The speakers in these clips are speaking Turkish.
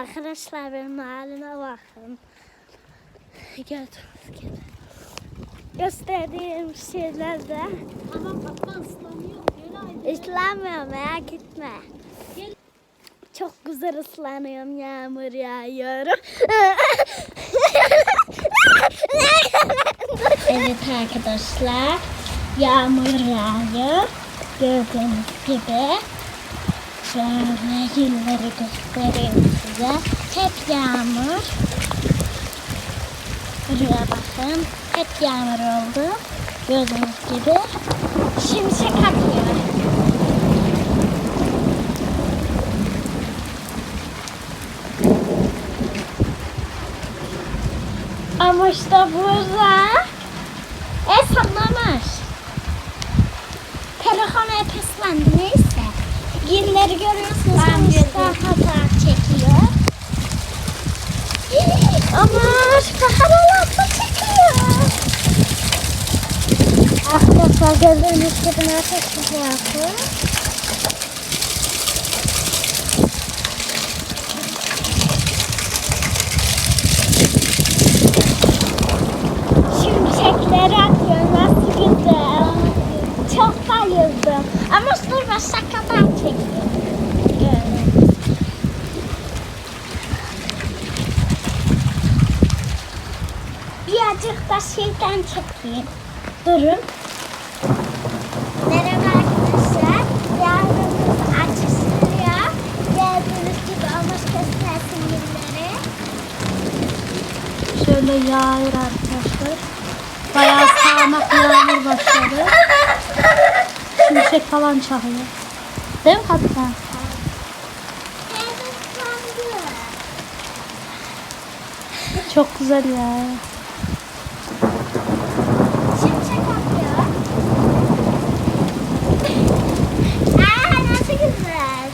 Arkadaşlar benim haline bakın. Gel, gel. Gösterdiğim şeylerde Tamam Fatma ıslanıyor. Islanmıyor merak etme. Gel. Çok güzel ıslanıyorum yağmur yağıyor. evet arkadaşlar yağmur yağıyor. Gördüğünüz gibi. Şöyle yılları göstereyim size. Hep yağmur. Buraya bakın. Hep yağmur oldu. Gördüğünüz gibi. Şimşek akıyor. Ama işte burada e sallamış. Telefonu hep ıslandı neyse. Gilleri görüyorsunuz ben işte hata çekiyor. Ama kahramanlar çekiyor. Arkadaşlar gördüğünüz gibi çok yapıyor. Şimşekleri atıyor nasıl güzel. Çok bayıldım. Ama dur ben şakadan çekeyim. Böyle. Birazcık da şeyden çekeyim. Durun. Merhaba arkadaşlar. Yağmurumuz açılıyor. Gördüğünüz gibi almış göstersin günleri. Şöyle yağıyor arkadaşlar. Bayağı sağanak yağmur başladı. Şimşek falan çakıyor. Değil mi Fatma? Çok güzel ya. Şimşek atıyor. Aa nasıl güzel.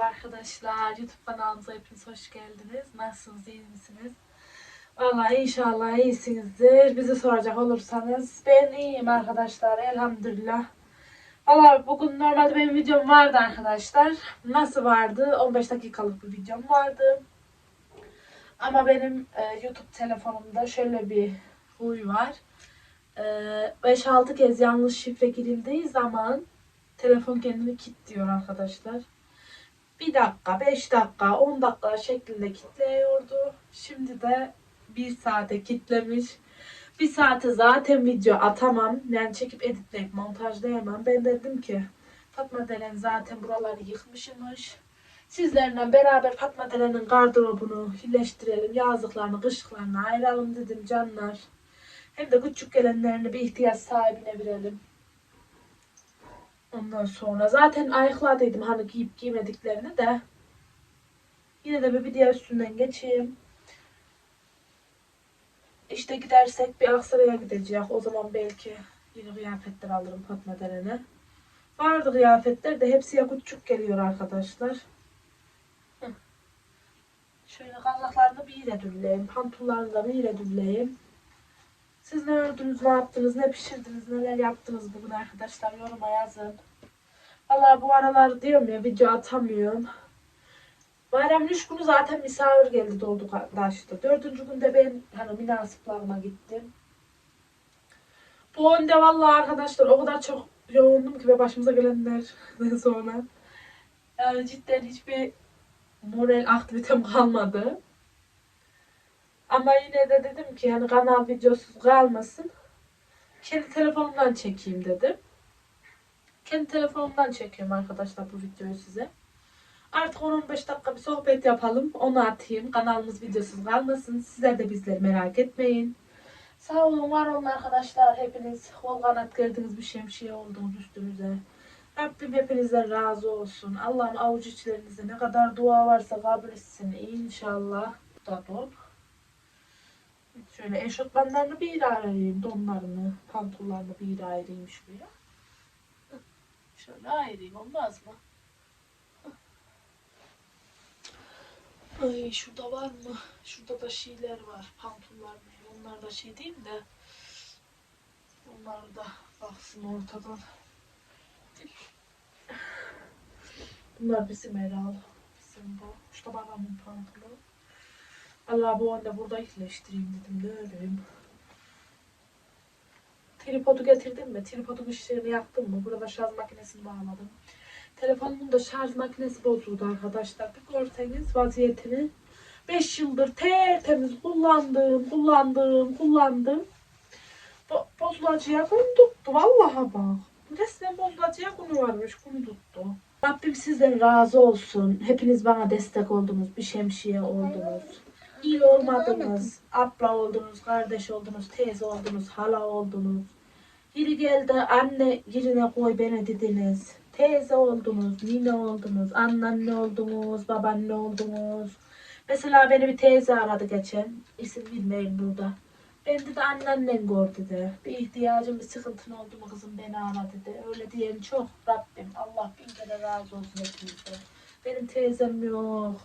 Merhaba arkadaşlar. YouTube kanalımıza hepiniz hoş geldiniz. Nasılsınız? iyi misiniz? Vallahi inşallah iyisinizdir. Bizi soracak olursanız ben iyiyim arkadaşlar. Elhamdülillah. Vallahi bugün normalde benim videom vardı arkadaşlar. Nasıl vardı? 15 dakikalık bir videom vardı. Ama benim e, YouTube telefonumda şöyle bir huy var. E, 5-6 kez yanlış şifre girildiği zaman telefon kendini kilitliyor arkadaşlar. Bir dakika, beş dakika, on dakika şeklinde kilitliyordu. Şimdi de bir saate kilitlemiş. Bir saate zaten video atamam. Yani çekip editleyip montajlayamam. Ben dedim ki Fatma Delen zaten buraları yıkmışmış. Sizlerle beraber Fatma Delen'in gardırobunu birleştirelim. Yazlıklarını, kışlıklarını ayıralım dedim canlar. Hem de küçük gelenlerini bir ihtiyaç sahibine verelim. Ondan sonra zaten ayıkladıydım hani giyip giymediklerini de. Yine de bir video üstünden geçeyim. İşte gidersek bir Aksaray'a gideceğiz. O zaman belki yeni kıyafetler alırım Fatma Deren'e. Vardı kıyafetler de hepsi yakutçuk geliyor arkadaşlar. Şöyle kazaklarını bir yere dülleyeyim. Pantolonlarını da bir yere dülleyeyim. Siz ne ördünüz, ne yaptınız, ne pişirdiniz, neler yaptınız bugün arkadaşlar yoruma yazın. Valla bu aralar diyorum ya video atamıyorum. Bayramın üç günü zaten misafir geldi doldu taştı. Dördüncü günde ben hani münasiplarıma gittim. Bu önde valla arkadaşlar o kadar çok yoğundum ki ve başımıza gelenlerden sonra. Yani cidden hiçbir moral aktivitem kalmadı. Ama yine de dedim ki yani kanal videosuz kalmasın. Kendi telefonumdan çekeyim dedim. Kendi telefonumdan çekiyorum arkadaşlar bu videoyu size. Artık 10-15 dakika bir sohbet yapalım. Onu atayım. Kanalımız videosuz kalmasın. Sizler de bizleri merak etmeyin. Sağ olun, var olun arkadaşlar. Hepiniz kol kanat gerdiniz bir şemsiye oldunuz üstümüze. Rabbim hepinizden razı olsun. Allah'ım avuç içlerinize ne kadar dua varsa kabul etsin inşallah. Da don. Şöyle eşofmanlarını bir ayırayım. Donlarını, pantolonlarını bir ayırayım şuraya. Şöyle ayırayım olmaz mı? Ay şurada var mı? Şurada da şeyler var. Pantollar mı? Onlar da şey değil de. Onlar da baksın ortadan. Bunlar bizim herhalde. Bizim bu. İşte babamın pantolonu. Allah bu anda burada iyileştireyim dedim. Ne öleyim. Tripodu getirdim mi? Tripodun işlerini yaptım mı? Burada şarj makinesini bağladım. Telefonumun da şarj makinesi bozuldu arkadaşlar. Bir görseniz vaziyetini. 5 yıldır tertemiz kullandım, kullandım, kullandım. Bo bozulacıya gün tuttu. Vallahi bak. Resmen bozulacıya günü varmış. Gün tuttu. Rabbim sizden razı olsun. Hepiniz bana destek oldunuz. Bir şemsiye oldunuz. İyi olmadınız. Abla oldunuz, kardeş oldunuz, teyze oldunuz, hala oldunuz. Yeri geldi anne yerine koy beni dediniz. Teyze oldunuz, nine oldunuz, anneanne oldunuz, babaanne oldunuz. Mesela beni bir teyze aradı geçen. İsim bilmeyin burada. Ben dedi anneannen gör dedi. Bir ihtiyacın, bir sıkıntın oldu mu kızım beni ara dedi. Öyle diyen çok Rabbim. Allah bin kere razı olsun hepinizden. Benim teyzem yok.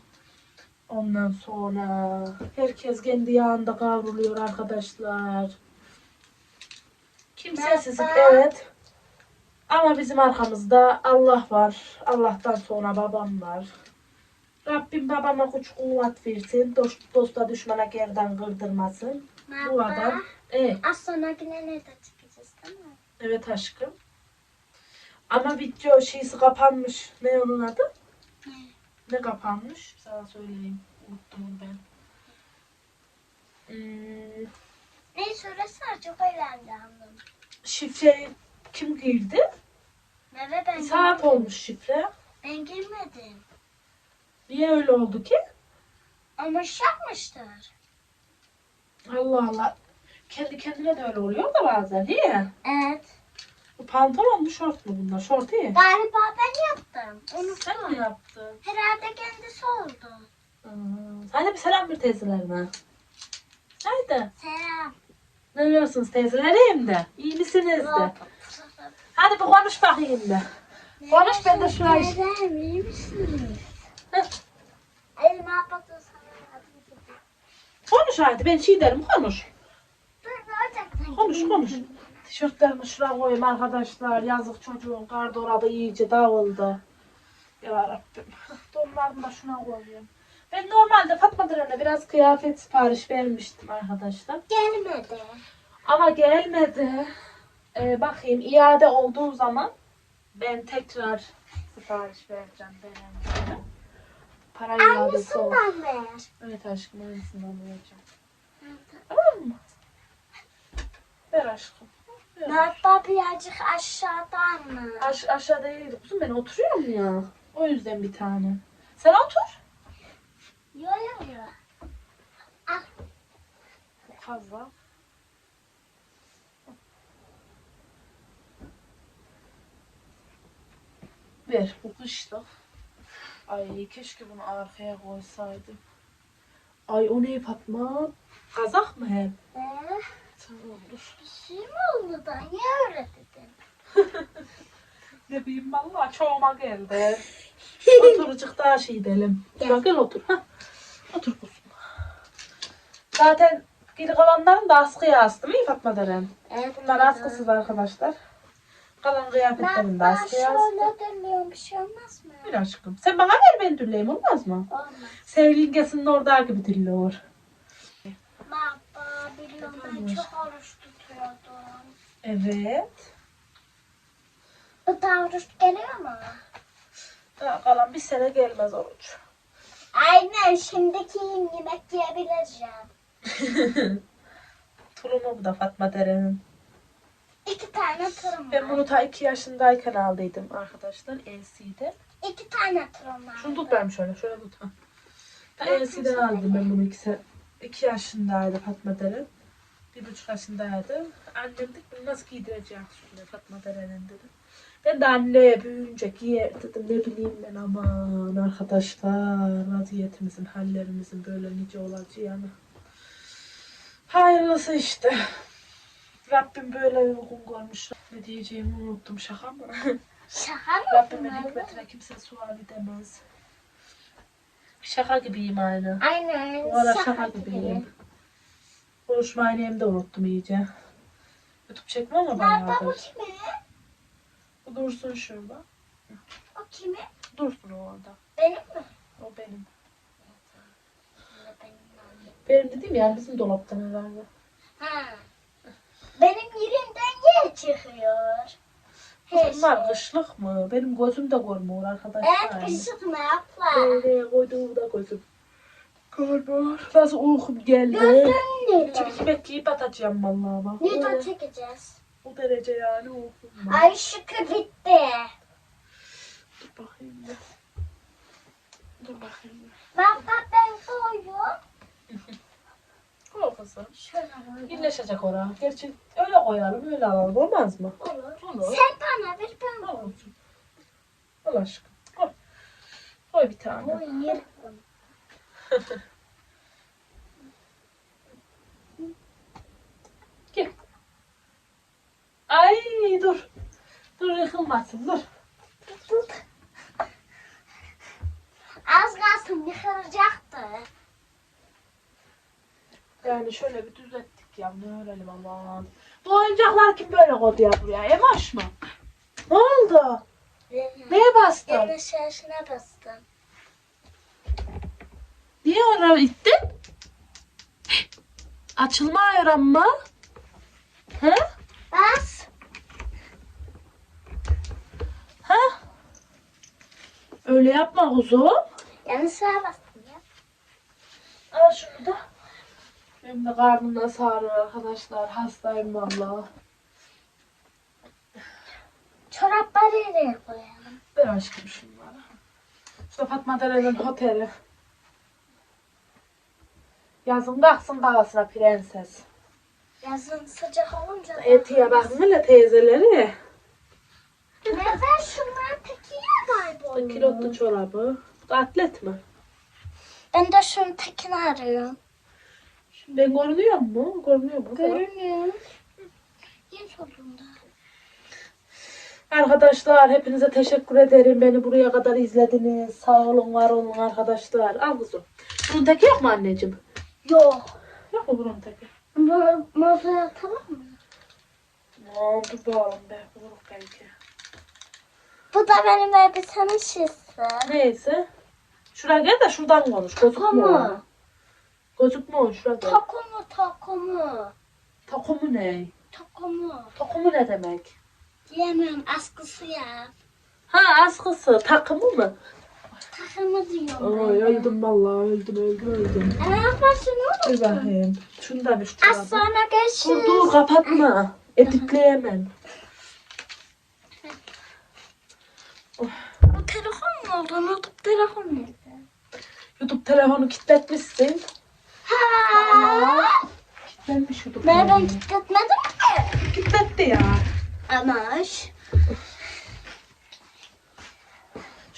Ondan sonra herkes kendi yağında kavruluyor arkadaşlar. Merhaba. evet. Ama bizim arkamızda Allah var. Allah'tan sonra babam var. Rabbim babama güç kuvvet versin. Dost, dosta düşmana gerdan kırdırmasın. Bu adam. Evet, Az sonra yine nerede çıkacağız değil mi? evet aşkım. Ama video şeysi kapanmış. Ne onun adı? Ne? Kapanmış? Sana söyleyeyim. Unuttum ben. Hmm, Ne söylesene çok eğlendim. şifreyi kim girdi? Meve ben saat girmedim. olmuş şifre. Ben girmedim. Niye öyle oldu ki? Ama şey yapmıştır. Allah Allah. Kendi kendine de öyle oluyor da bazen. Niye? Evet. Bu pantolon mu şort mu bunlar? Şort iyi. Galiba ben yaptım. Sen mi Unuttum. yaptın? Herhalde kendisi oldu. Hmm. Hadi bir selam bir teyzelerine. Haydi. Selam. Ne diyorsunuz teyzelerim de? İyi misiniz de? Hadi bir konuş bakayım de. Konuş ben de şurayı. Selam, iyi misiniz? Elime sana. Konuş hadi ben şey derim konuş. Dur ne olacak? Konuş konuş. Tişörtlerimi şuraya koyayım arkadaşlar. Yazık çocuğun gardırobı iyice dağıldı. Ya Rabbim. Donlarımı da şuna koyayım. Ben normalde Fatma Diren'e biraz kıyafet sipariş vermiştim arkadaşlar. Gelmedi. Ama gelmedi. Ee, bakayım iade olduğu zaman ben tekrar sipariş vereceğim benim. Para iadesi oldu. Aynısından ver. Evet aşkım aynısından vereceğim. Tamam mı? Ver aşkım. Hatta birazcık aşağıdan mı? Aş aşağıda değildi. Kuzum ben oturuyorum ya. O yüzden bir tane. Sen otur. Yo yo yo. Fazla. Ver bu kışlık. Ay keşke bunu arkaya koysaydım. Ay o ne Fatma? Kazak mı hep? Ee, Tamam dur. bir şey mi oldu da? Niye öyle dedin? Ne bileyim valla çoğuma geldi. Oturucuk daha şey edelim. Gel. Gel, gel otur. Ha. Otur kuzum. Zaten geri kalanların da askıya astım iyi Fatma Deren. Evet. Bunlar askısız arkadaşlar. Kalan kıyafetlerini de Ben askıya astım. şöyle dönüyorum bir şey olmaz mı? Bir aşkım. Sen bana ver ben dülleyim olmaz mı? Olmaz. Sevgilin orada gibi dillor. Baba biliyorum ben Olmaz. çok oruç tutuyordum. Evet. Bu da oruç geliyor mu? Daha kalan bir sene gelmez oruç. Aynen şimdiki yemek yiyebileceğim. Tulumu bu da Fatma Deren'in. İki tane tırım Ben bunu ta 2 yaşındayken aldıydım arkadaşlar. LC'de. İki tane tırım var. Şunu tut benim şöyle. Şöyle tut. Ta LC'den aldım ben bunu 2 2 yaşındaydı Fatma Deren. Bir buçuk yaşındaydı. Annem dedi bunu nasıl giydirecek üstüne Fatma Deren'in dedi. Ben de anne büyüyünce giyer dedim ne bileyim ben aman arkadaşlar vaziyetimizin hallerimizin böyle nice olacağını. Hayırlısı işte. Rabbim böyle uygun görmüş. Ne diyeceğimi unuttum şaka mı? Şaka mı Rabbimin hikmetine kimse sual edemez. Şaka gibiyim aynı. Aynen. Ara şaka şaka gibi. gibiyim. Konuşmayı hem de unuttum iyice. YouTube çekme ama Baba bu bayağıdır. kime? Bu dursun şurada. O kime? Dursun o orada. Benim mi? O benim. Benim. Dediğim yani bizim dolaptan herhalde. Ha. Benim yerimden yer çıkıyor. Her Bunlar şey. kışlık mı? Benim gözüm de görmüyor arkadaşlar. Evet kışlık ne yapla? Böyle koyduğum da gözüm. Görmüyor. Nasıl uykum geldi. Neden? ekmek yiyip atacağım vallahi bak. Neden Öyle. çekeceğiz? O derece yani uykum var. Ay şükür bitti. Dur bakayım bir. Dur bakayım bir. Baba ben soyuyorum. Koy kızım. Şöyle koyuyorum. Birleşecek oraya. Gerçi öyle koyalım öyle alalım olmaz mı? Olur. Olur. Sen bana ver ben Al olsun. Al aşkım. Koy. Koy bir tane. koyayım. Gel. Ay dur. Dur yıkılmasın dur. Az kalsın yıkılacaktı. Yani şöyle bir düzelttik ya. Ne öğrenelim aman. Bu oyuncaklar kim böyle koydu ya buraya? Emaş mı? Ne oldu? Neye bastın? Yerine şaşına bastım. Niye oraya ittin? Açılma öğrenme. He? Bas. Ha? Öyle yapma kuzum. Yani sağa bastım ya. Al şunu da. Benim de karnımda ağrıyor arkadaşlar. Hastayım valla. Çorapları nereye koyalım? Ver aşkım şunları. Şu da Fatma Dere'nin oteli. Yazın kalksın davasına prenses. Yazın sıcak olunca. Etiye bakın hele teyzeleri. Neden şunlar tekiye kayboldu? Kilotlu çorabı. Bu da atlet mi? Ben de şunun tekini arıyorum. Şimdi ben görünüyor mu? Görünüyor mu? Görünüyor. Yer solunda. Arkadaşlar hepinize teşekkür ederim. Beni buraya kadar izlediniz. Sağ olun, var olun arkadaşlar. Al kızım. Bunun teki yok mu anneciğim? Yok. Yok bunun teki? Bu masaya atalım mı? Dur bakalım be. Buluruk belki. Bu da benim elbisemin şişsi. Neyse. Şuraya gel de şuradan konuş. Gözükmüyor. Tamam. Gözükmüyor şuraya gel. Taco mu? Tokumu ne? Taco mu? Tokumu ne demek? Yemem askısı ya. Ha askısı. Takımı mı? Ay ben. öldüm vallahi öldüm öldüm öldüm. Ne yaparsın Dur oğlum? bakayım. Şunu da bir şu Az çorabı. sonra Dur görüşürüz. dur kapatma. Editleyemem. Bu telefon mu oldu? Oldu? Telefon nerede? YouTube telefonu kilitletmişsin. Ha. Kilitlenmiş YouTube Ben ben kilitletmedim mi? Kilitletti ya. Amaş.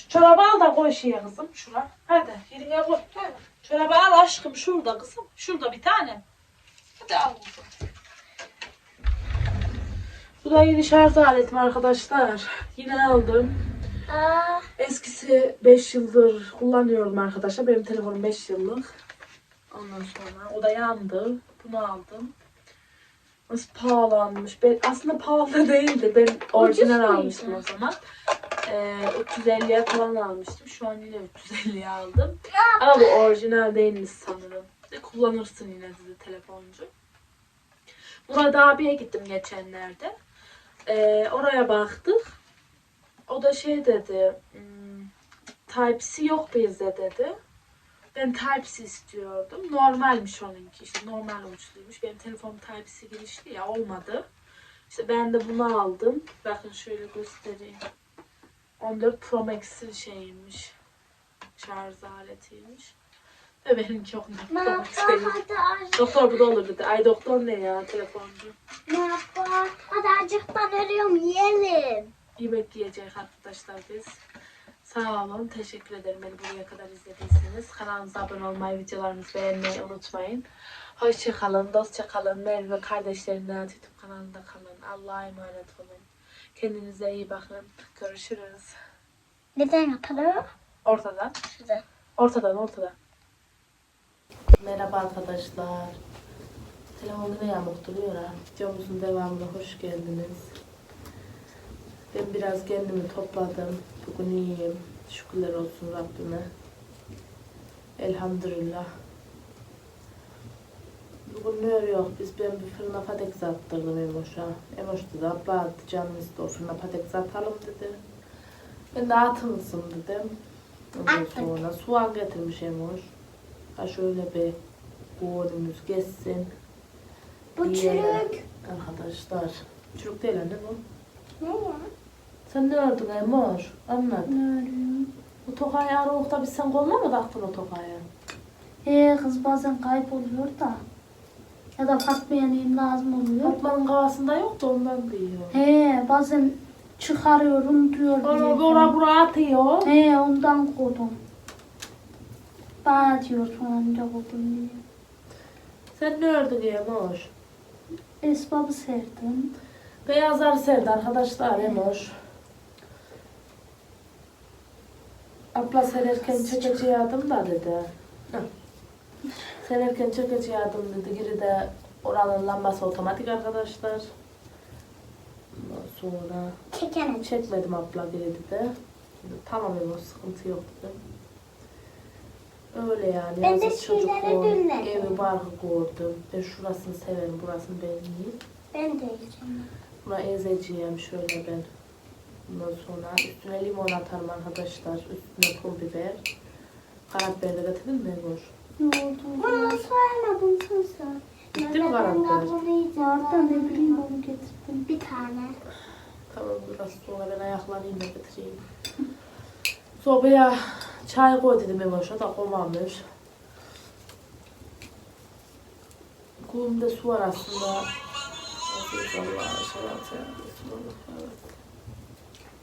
Şu çorabı al da koy şeye kızım. Şura. Hadi yerine koy. Hadi. Çorabı al aşkım şurada kızım. Şurada bir tane. Hadi al kızım. Bu da yeni şarj aletim arkadaşlar. Yine aldım. Aa, Eskisi 5 yıldır kullanıyorum arkadaşlar. Benim telefonum 5 yıllık. Ondan sonra o da yandı. Bunu aldım. Nasıl pahalanmış. Ben, aslında pahalı değildi. Ben orijinal almıştım o zaman. Ee, 350'ye falan almıştım. Şu an yine 350'ye aldım. Ama bu orijinal değilmiş sanırım. De kullanırsın yine sizi telefoncu. Murat abiye gittim geçenlerde. Ee, oraya baktık. O da şey dedi. Hmm, Type-C yok bizde dedi. Ben Type-C istiyordum. Normalmiş onunki işte normal uçluymuş. Benim telefonum Type-C girişli ya olmadı. İşte ben de bunu aldım. Bakın şöyle göstereyim. 14 Pro Max'in şeyiymiş. Şarj aletiymiş. Ve benimki 14 ne Pro Max değil. Doktor bu da olur dedi. Ay doktor ne ya telefoncu. Ne yapar? Hadi azıcık ben ölüyorum yiyelim. Yemek yiyecek arkadaşlar biz. Sağ olun. Teşekkür ederim beni buraya kadar izlediyseniz. Kanalımıza abone olmayı, videolarımızı beğenmeyi unutmayın. Hoşça kalın, dostça kalın. Merve kardeşlerimden YouTube kanalında kalın. Allah'a emanet olun. Kendinize iyi bakın. Görüşürüz. Neden yapalım? Ortadan. Size. Ortadan ortadan. Merhaba arkadaşlar. Telefon yine yamuk duruyor ha. Videomuzun devamına hoş geldiniz. Ben biraz kendimi topladım. Bugün iyiyim. Şükürler olsun Rabbime. Elhamdülillah. Bugün ne yok. Biz ben bir fırına patates attırdım Emoş'a. Emoş dedi abla attı canım istedi o fırına patates atalım dedi. Ben de atır mısın dedim. Ondan Attık. sonra soğan getirmiş Emoş. Ha şöyle bir boğulumuz geçsin. Bu Yiyelim. çürük. Arkadaşlar. Çürük değil anne bu. Ne ya? Sen ne ördün Emoş? Anlat. Ne örüyorum? Bu tokayı aralıkta biz sen koluna mı taktın o tokayı? Ee kız bazen kayboluyor da. Ya da Fatma yanayım lazım oluyor. Fatma'nın kafasında yoktu ondan diyor. He bazen çıkarıyorum diyor. Onu yerden. bura atıyor. He ondan koydum. Bana diyor sonunda buldum diye. Sen ne ördün Emoş? Esbabı serdim. Beyazlar serdi arkadaşlar Emoş. Abla sererken çekeceği adım da dedi. Heh. Sererken çekeceği adım dedi. Geri de oranın lambası otomatik arkadaşlar. Ondan sonra Çekemedim. çekmedim abla geri dedi. Tamam Emoş sıkıntı yok dedim. Öyle yani. Ben de Yazık çocuk şeylere o. Evi barkı gördüm. Ben şurasını severim. Burasını beğeneyim. Ben de yiyeceğim. Buna ezeceğim şöyle ben. Ondan sonra üstüne limon atarım arkadaşlar. Üstüne pul biber. Karabiber de getirdin mi Ebru? Ne oldu? Bunu sormadım sen sor. Bitti mi karakter? kabulüyeceğim? Nereden ne bileyim onu getirdim. Bir tane. Tamam biraz sonra ben ayaklanayım da getireyim. Sobaya çay koy dedim Ebru'ya da koymamış. Kuyumda su var aslında.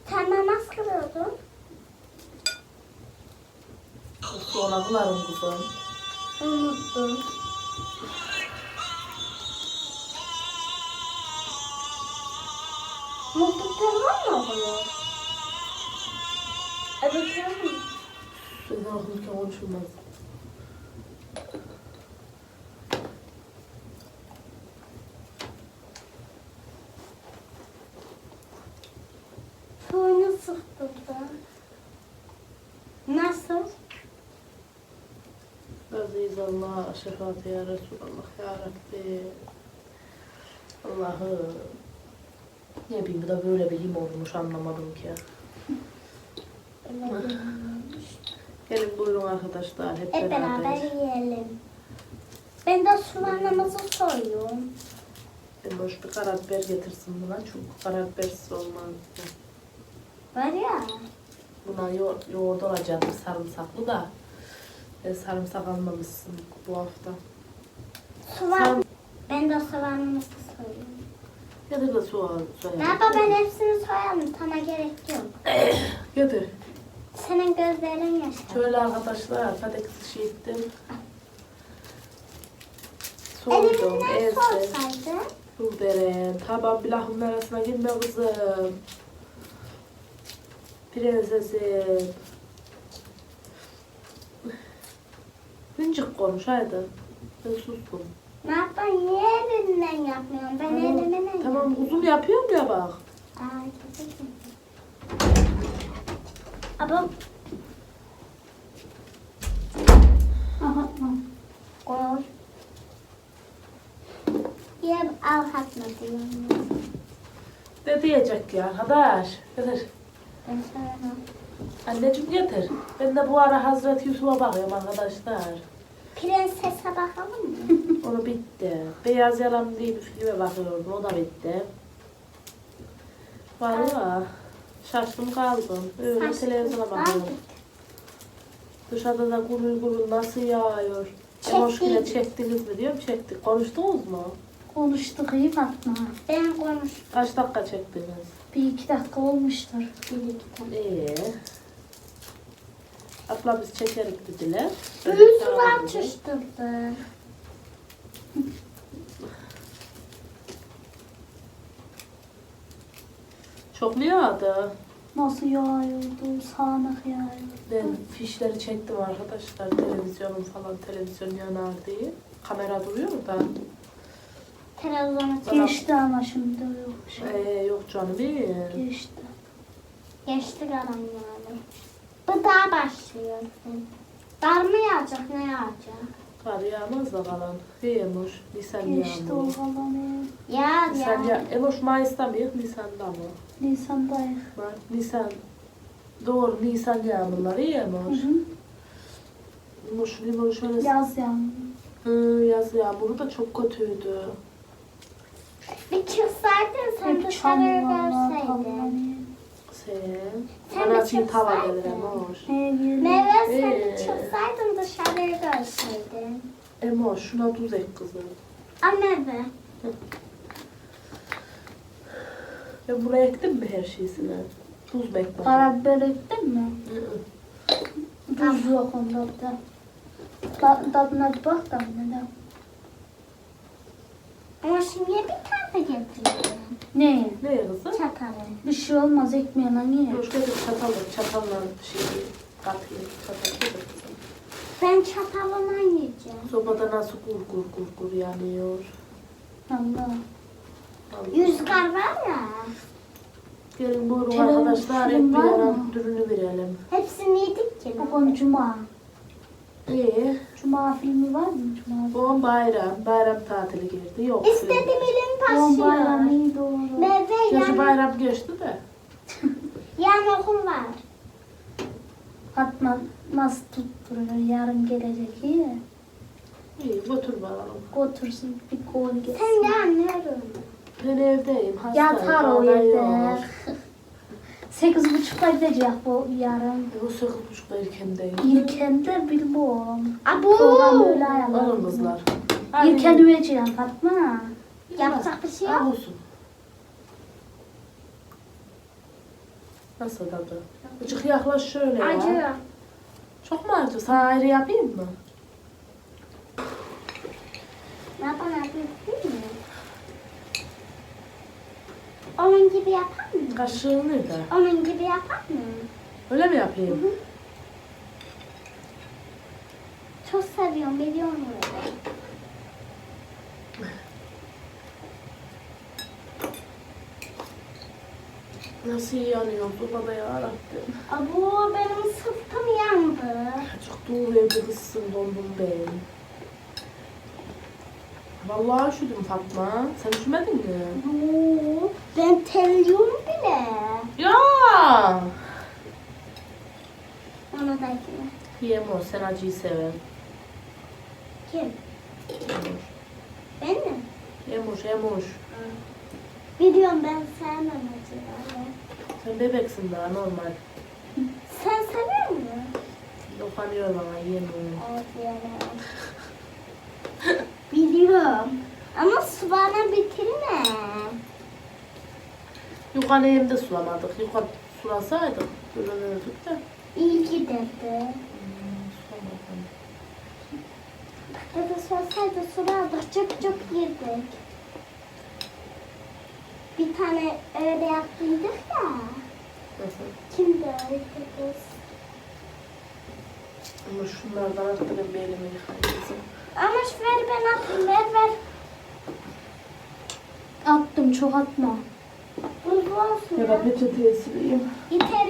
Sen namaz kılıyordun. Sonra bularım kızım. Unuttum. Mutluluktan var mı bunu? Evet canım. Sözden okunurken konuşulmaz. Suyunu sıktım da. Nasıl? Aziz Allah, şefaat ya Resulallah ya Rabbi. Allah'ım. Ne bileyim bu da böyle bir limonmuş anlamadım ki. Gelin buyurun arkadaşlar hep, Hep beraber. beraber yiyelim. Ben de soğanımızı soyuyorum. Ben boş bir karabiber getirsin buna çünkü karabibersiz olmaz. Var ya. Buna yo yoğurt olacak sarımsaklı da. Ben sarımsak almamışsın bu hafta. Soğan. Ben de soğanımızı soyuyorum. Getir de soğan. soğan. Baba ben hepsini soyalım. Sana gerek yok. Getir. Senin gözlerin yaşar. Şöyle arkadaşlar patates şey ettim. Elimizden Soydum, ezdim. sorsaydı. Dur deren. Tamam bilahımın arasına girme kızım. Prensesim. Hıncık konuş haydi. Ben sustum. Ne yapayım? Niye elinden yapmıyorum? Ben elimden Tamam yapıyorum. uzun yapıyorum ya bak. Ay. Ama Aha, koy. Ye al hatma diyorum. Ne diyecek ya arkadaş? Sana. Anneciğim getir. Ben de bu ara Hazreti Yusuf'a bakıyorum arkadaşlar. Prensese bakalım mı? Onu bitti. Beyaz Yalan diye bir filme bakıyordum. O da bitti. Valla şaştım kaldım. Öyle Saçma. televizyona bakıyorum. Dışarıda da gurul gurul nasıl yağıyor. Emoş Çektik. yine çektiniz mi diyorum çektik. Konuştunuz mu? konuştuk iyi Fatma. Ben konuştum. Kaç dakika çektiniz? Bir iki dakika olmuştur. Bir iki tane. İyi. Abla biz çekerik dediler. Yüzünü atıştırdı. Çok mu yağdı? Nasıl yağıyordu, sağanak yağıyordu. Ben fişleri çektim arkadaşlar. Televizyonum falan televizyon yanar diye. Kamera duruyor da. Televizyonu Geçti ama şimdi yok. Ee, yok canım iyi. Geçti. geçti karanlığı. Bu daha başlıyorsun. Dar mı yağacak ne yağacak? Kar yağmaz da kalan. Yağmur. Nisan Geçti o yağmur. kalanı. Yağ Nisan ya. ya. Emoş Mayıs'ta mı? yok, Nisan'da mı? Nisan'dayız. Bak Nisan. Doğru Nisan yağmurları Hı Emoş. hı. Emoş limon şöyle. Yaz yağmuru. Hı, yaz yağmuru da çok kötüydü. Bir çıksaydın sen Hep dışarı görseydin. tavlanıyor. Sen. De için tava çıksaydın. gelir. Ne geliyor? Meyve sen Ee. çıksaydın dışarı görseydin. Emoş şuna tuz ek kızım. Anne be. Ben buraya ektim mi her şeysini? Tuz mu ekmedim? Karabiber ektin mi? Hı hı. Tuz yok onda da. Ta- Tadına bir bak da neden? Ama şimdi bir tane getirdim. Ne? Ne kızım? Çatalı. Bir şey olmaz ekmeğine niye? Yok şöyle çatalla, çatalla bir şey katayım. Çatal da kızım. Ben çatalına yiyeceğim. Sobada nasıl gur gur gur gur yanıyor. Allah. Allah. Rüzgar var ya. Gelin buyurun arkadaşlar hep bir var ara mı? dürünü verelim. Hepsini yedik ki. Bugün cuma. İyi. Cuma filmi var mı? Cuma Doğum bayram. Bayram tatili girdi. Yok. İstediğim elim Doğum bayramı taşıyor. iyi doğru. Meyve Gerçi yan, bayram geçti de. yan okul var. Fatma nasıl tutturuyor yarın gelecek iyi ya. İyi götür bakalım. Otursun bir kol Sen gelsin. de anlıyorum. Ben evdeyim. Hastayım. Yatar o bana 8.30'da gideceğiz bu yarın. Yok sekiz buçuk erken değil. İlken de bilmiyorum. Abo! Program öyle Alın ayarladım. kızlar. İlken Fatma. Şey Yapacak bir şey yok. Ah, olsun. Nasıl tadı? Acık yaklaş şöyle ya. Acı. Çok mu acı? Sana ayrı yapayım mı? Onun gibi yapar mı? Kaşığı nerede? Onun gibi yapar mı? Öyle mi yapayım? Çok seviyorum biliyorum öyle. Nasıl yanıyor bu bana yarabbim. Abu benim sırtım yandı. Çok doğru evde kızsın dondum ben. Vallahi üşüdüm Fatma. Sen üşümedin mi? Yok. Ben terliyorum bile. Ya. Ona da ekle. Yemo sen acıyı seven. Kim? Ben mi? Yemoş, yemoş. Biliyorum ben sevmem acıları. Sen bebeksin daha normal. Sen seviyor musun? Dokanıyor bana yemiyorum. Evet yani. Biliyorum. Ama su bana bitirme. Yukarı evde sulamadık. Yukarı sulasaydık. Görünürdük de. İyi giderdi. Hmm, sulamadım. Ya da sorsaydı sulardık çok çok girdik. Bir tane öyle yaptıydık ya. Nasıl? Kimdi öyle kız? Ama şunlardan artık ben bir elimi yıkayayım kızım. Ama şu ver ben atayım ver ver. Attım çok atma. Buzlu olsun Ya ya. da peçeteye sileyim. Yeter